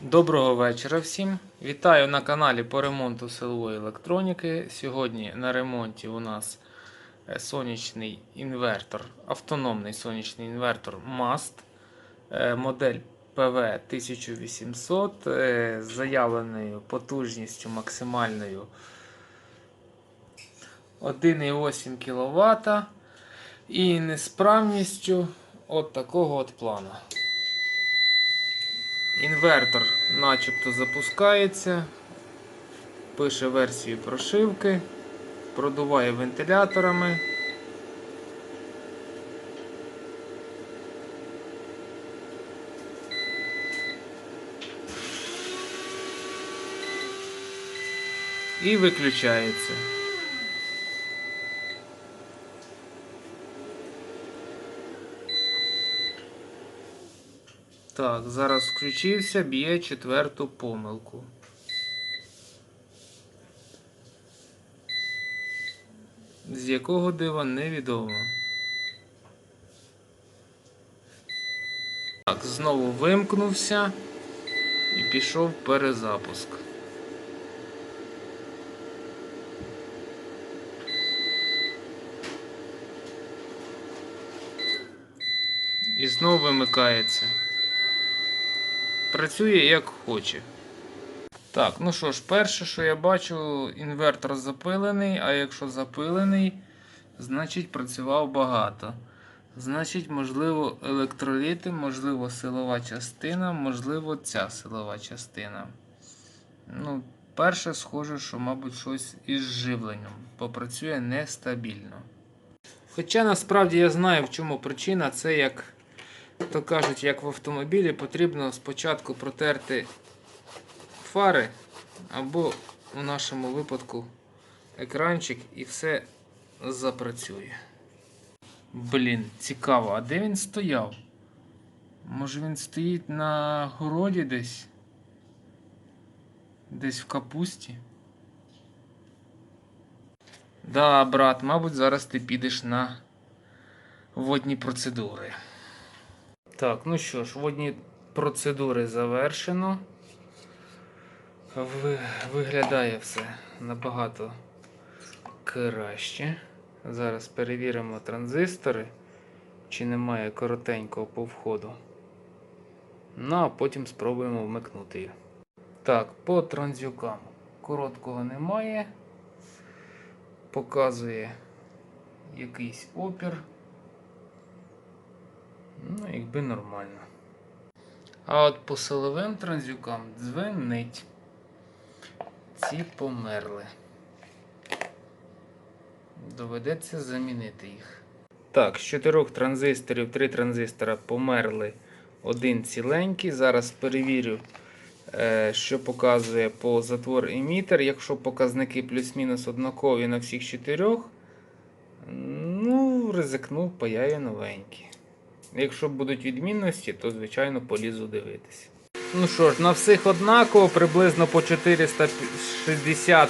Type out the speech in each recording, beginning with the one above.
Доброго вечора всім. Вітаю на каналі по ремонту силової електроніки. Сьогодні на ремонті у нас е, сонячний інвертор, автономний сонячний інвертор MAST, е, модель PV 1800 е, з заявленою потужністю максимальною 1,8 кВт і несправністю от такого от плану. Інвертор начебто запускається, пише версію прошивки, продуває вентиляторами. І виключається. Так, зараз включився, б'є четверту помилку. З якого дива невідомо. Так, знову вимкнувся і пішов перезапуск. І знову вимикається. Працює як хоче. Так, ну що ж, перше, що я бачу, інвертор запилений, а якщо запилений, значить працював багато. Значить, можливо, електроліти, можливо, силова частина, можливо, ця силова частина. Ну, перше, схоже, що, мабуть, щось із живленням, бо працює нестабільно. Хоча насправді я знаю, в чому причина, це як то кажуть, як в автомобілі, потрібно спочатку протерти фари, або у нашому випадку екранчик, і все запрацює. Блін, цікаво, а де він стояв? Може він стоїть на городі десь? Десь в капусті? Да, брат, мабуть, зараз ти підеш на водні процедури. Так, ну що ж, водні процедури завершено. Ви- Виглядає все набагато краще. Зараз перевіримо транзистори, чи немає коротенького по входу. Ну, а потім спробуємо вмикнути їх. Так, по транзюкам короткого немає. Показує якийсь опір. Ну, якби нормально. А от по силовим транзюкам дзвенить. Ці померли. Доведеться замінити їх. Так, з чотирьох транзисторів три транзистора померли. Один ціленький. Зараз перевірю, е, що показує по затвор емітер. Якщо показники плюс-мінус однакові на всіх чотирьох, ну, ризикнув, паяє новенькі. Якщо будуть відмінності, то звичайно полізу дивитися. Ну що ж, на всіх однаково, приблизно по 460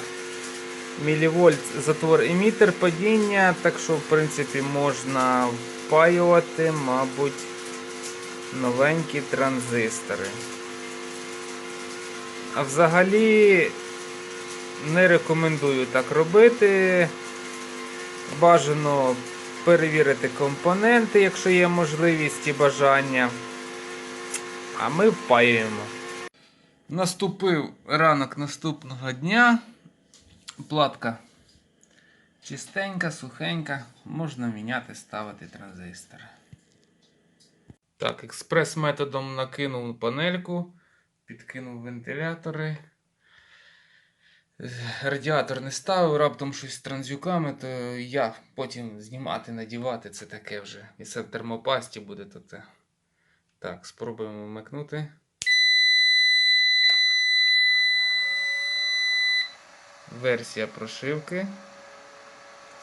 мВ затвор емітер падіння, так що, в принципі, можна впаювати, мабуть, новенькі транзистори. А взагалі не рекомендую так робити. Бажано перевірити компоненти, якщо є можливість і бажання. А ми впаюємо. Наступив ранок наступного дня. Платка чистенька, сухенька. Можна міняти, ставити транзистор. Так, експрес-методом накинув панельку, підкинув вентилятори. Радіатор не ставив, раптом щось з транзюками, то я потім знімати, надівати це таке вже. І це в термопасті буде то це. Так, спробуємо вмикнути. Версія прошивки.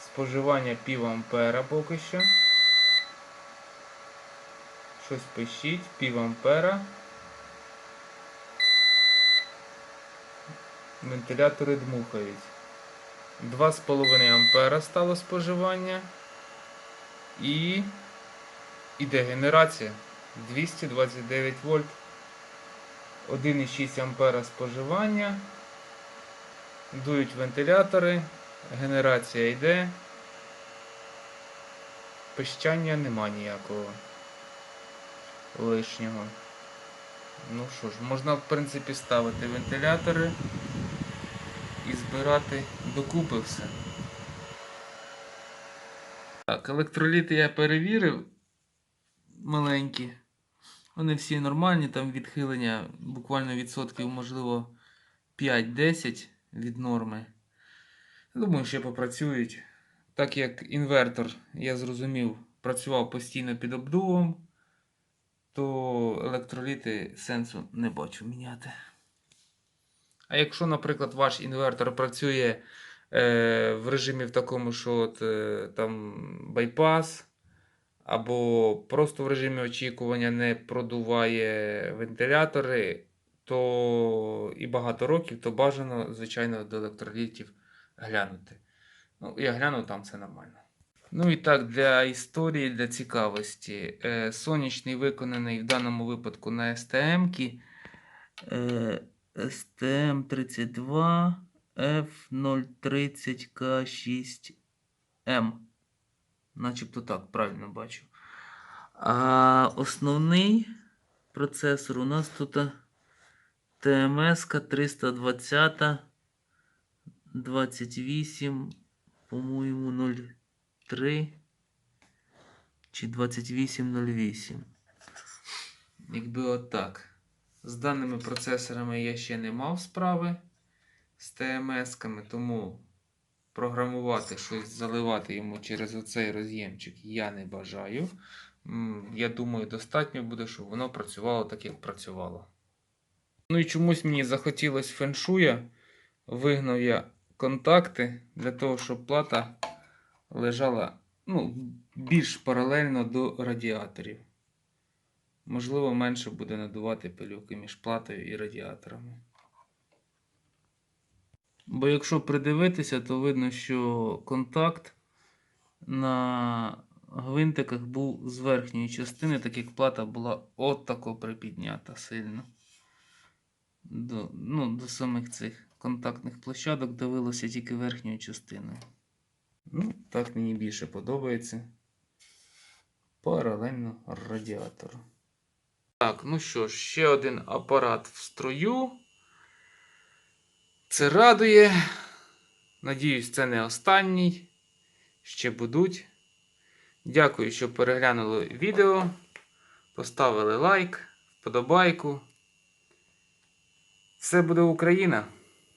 Споживання пів ампера поки що. Щось пишіть, пів ампера. Вентилятори дмухають. 2,5 ампера стало споживання. І іде генерація 229 вольт. 1,6 ампера споживання. Дують вентилятори, генерація йде. Пищання нема ніякого лишнього. Ну що ж, можна в принципі ставити вентилятори і збирати докупи все. Так, електроліти я перевірив маленькі. Вони всі нормальні, там відхилення буквально відсотків, можливо, 5-10 від норми. Думаю, ще попрацюють. Так як інвертор, я зрозумів, працював постійно під обдувом, то електроліти сенсу не бачу міняти. А якщо, наприклад, ваш інвертор працює е, в режимі в такому, що от, е, там байпас, або просто в режимі очікування не продуває вентилятори, то і багато років, то бажано, звичайно, до електролітів глянути. Ну, я глянув, там все нормально. Ну і так, для історії, для цікавості. Е, сонячний виконаний в даному випадку на STM. Е, STM32 F030K6M. Начебто так, правильно бачу. А основний процесор у нас тут TMS 320 28, по-моєму, 03 чи 2808. Якби отак. З даними процесорами я ще не мав справи з ТМС-ками, тому програмувати щось, заливати йому через оцей роз'ємчик я не бажаю. Я думаю, достатньо буде, щоб воно працювало так, як працювало. Ну і чомусь мені захотілося феншуя. Вигнав я контакти для того, щоб плата лежала ну, більш паралельно до радіаторів. Можливо, менше буде надувати пилюки між платою і радіаторами. Бо якщо придивитися, то видно, що контакт на гвинтиках був з верхньої частини, так як плата була отако припіднята сильно. До, ну, до самих цих контактних площадок дивилося тільки верхньою частиною. Ну, так мені більше подобається. Паралельно радіатору. Так, ну що ж, ще один апарат в строю. Це радує. Надіюсь, це не останній. Ще будуть. Дякую, що переглянули відео. Поставили лайк, вподобайку. Все буде Україна!